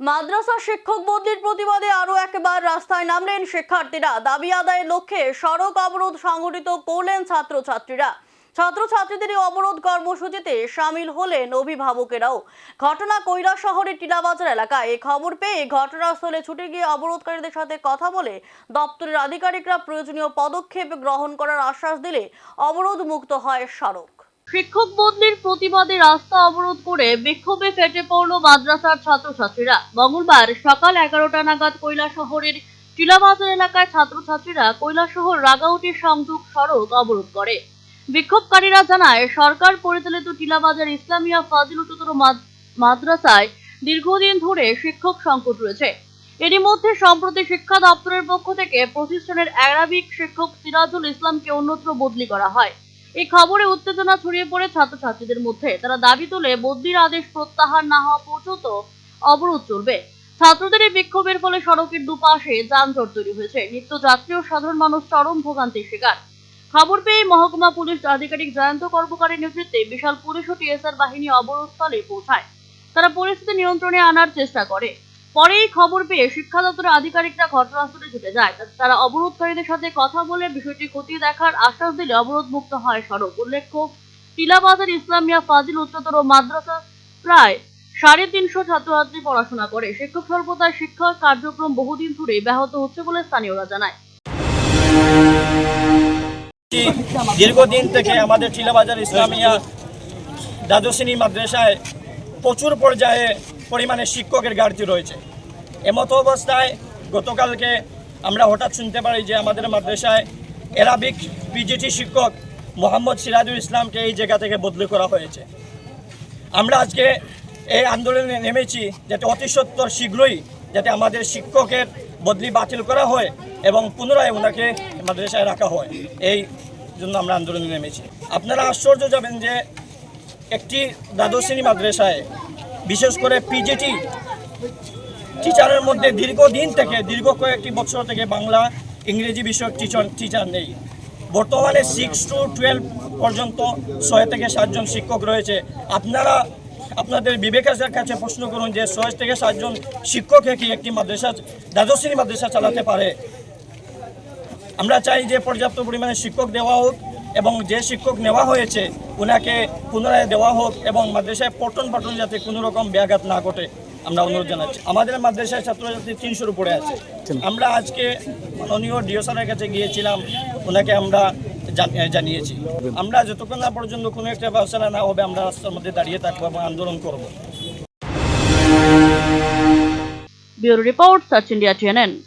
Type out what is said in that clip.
মাদ্রাসা শিক্ষক বদলির প্রতিবাদে আরও একবার রাস্তায় নামলেন শিক্ষার্থীরা। দাবি আদায়ের লক্ষ্যে সড়ক অবরোধ সংগঠিত করলেন ছাত্রছাত্রীরা। ছাত্রছাত্রীদের অবরোধ কর্মসূচিতে সামিল হলেন অভিভাবকেরাও। ঘটনা কৈলা শহরের টিলাবাজার এলাকায়। এই খবর পেয়ে ঘটনাস্থলে ছুটে গিয়ে অবরোধকারীদের সাথে কথা বলে দপ্তরের আধিকারিকরা প্রয়োজনীয় পদক্ষেপ গ্রহণ করার আশ্বাস দিলে অবরোধ মুক্ত হয় সড়ক। শিক্ষক বদলির প্রতিবাদে রাস্তা অবরোধ করে বিক্ষোভে ফেটে পড়ল মাদ্রাসার ছাত্রছাত্রীরা। মঙ্গলবার সকাল এগারোটা নাগাদ কৈলা শহরের টিলাবাজার এলাকায় ছাত্রছাত্রীরা কৈলাসহর রাগাউটি সংযোগ সড়ক অবরোধ করে। বিক্ষোভকারীরা জানায়, সরকার পরিচালিত টিলাবাজার ইসলামিয়া ফাজিল উচ্চতর মাদ্রাসায় দীর্ঘদিন ধরে শিক্ষক সংকট রয়েছে। এরই মধ্যে সম্প্রতি শিক্ষা দপ্তরের পক্ষ থেকে প্রতিষ্ঠানের অ্যারাবিক শিক্ষক সিরাজুল ইসলামকে অন্যত্র বদলি করা হয়। এই খবরে উত্তেজনা ছড়িয়ে পড়ে ছাত্রছাত্রীদের মধ্যে। তারা দাবি তুলে, বদলির আদেশ প্রত্যাহার না হওয়া পর্যন্ত অবরোধ চলবে। ছাত্রদের এই বিক্ষোভের ফলে সড়কের দুপাশে যানজট তৈরি হয়েছে। নিত্যযাত্রী ও সাধারণ মানুষ চরম ভোগান্তির শিকার। খবর পেয়ে মহকুমা পুলিশ আধিকারিক জয়ন্ত কর্মকারের নেতৃত্বে বিশাল পুলিশ ও টিএসআর বাহিনী অবরোধস্থলে পৌঁছায়। তারা পরিস্থিতি নিয়ন্ত্রণে আনার চেষ্টা করে। পরে এই খবর পেয়ে শিক্ষা দপ্তরের আধিকারিকরা ঘটনাস্থলে ছুটে যায়। তারা অবরোধকারীদের সাথে কথা বলে বিষয়টি খতিয়ে দেখার আশ্বাস দিলে অবরোধ মুক্ত হয় সড়ক। উল্লেখ্য, টিলাবাজার, ইসলামিয়া, ফাজিল উচ্চতর মাদ্রাসা প্রায় সাড়ে তিনশো ছাত্রছাত্রী পড়াশোনা করে। শিক্ষক স্বল্পতার শিক্ষা কার্যক্রম বহুদিন ধরে ব্যাহত হচ্ছে বলে স্থানীয়রা জানায়। দীর্ঘদিন থেকে আমাদের টিলাবাজার, ইসলামিয়া দ্বাদশিনী মাদ্রাসায় প্রচুর পর্যায়ে পরিমাণে শিক্ষকের ঘাটতি রয়েছে। এমতো অবস্থায় গতকালকে আমরা হঠাৎ শুনতে পারি যে আমাদের মাদ্রাসায় এরাবিক পিজিটি শিক্ষক মোহাম্মদ সিরাজুল ইসলামকে এই জায়গা থেকে বদলি করা হয়েছে। আমরা আজকে এই আন্দোলনে নেমেছি যাতে অতি সত্বর শীঘ্রই যাতে আমাদের শিক্ষকের বদলি বাতিল করা হয় এবং পুনরায় ওনাকে মাদ্রাসায় রাখা হয়। এই জন্য আমরা আন্দোলনে নেমেছি। আপনারা আশ্চর্য যাবেন যে একটি দ্বাদশ শ্রেণি মাদ্রাসায় বিশেষ করে পিজিটি টিচারের মধ্যে দীর্ঘদিন থেকে, দীর্ঘ কয়েকটি বছর থেকে বাংলা ইংরেজি বিষয়ক টিচার টিচার নেই। বর্তমানে সিক্স টু টুয়েলভ পর্যন্ত ছয় থেকে সাতজন শিক্ষক রয়েছে। আপনারা, আপনাদের বিবেকের কাছে প্রশ্ন করুন যে ছয় থেকে সাতজন শিক্ষকে কি একটি মাদ্রাসা দ্বাদশ্রেণী মাদ্রাসা চালাতে পারে? আমরা চাই যে পর্যাপ্ত পরিমাণে শিক্ষক দেওয়া হোক এবং যে শিক্ষক নেওয়া হয়েছে ওনাকে পুনরায় দেওয়া হোক এবং মাদ্রাসায় পঠন পাঠন যাতে কোনো রকম ব্যাঘাত না ঘটে আমরা অনুরোধ জানাচ্ছি। আমাদের মাদ্রাসায় ছাত্রছাত্রী তিনশোর উপরে আছে। আমরা আজকে মাননীয় ডিও স্যারের কাছে গিয়েছিলাম ওনাকে আমরা জান- জানিয়েছি। আমরা যতক্ষণ না পর্যন্ত কোনো একটা ব্যবস্থা না হবে আমরা রাস্তার মধ্যে দাঁড়িয়ে থাকব এবং আন্দোলন করব। Bureau report search India TNN.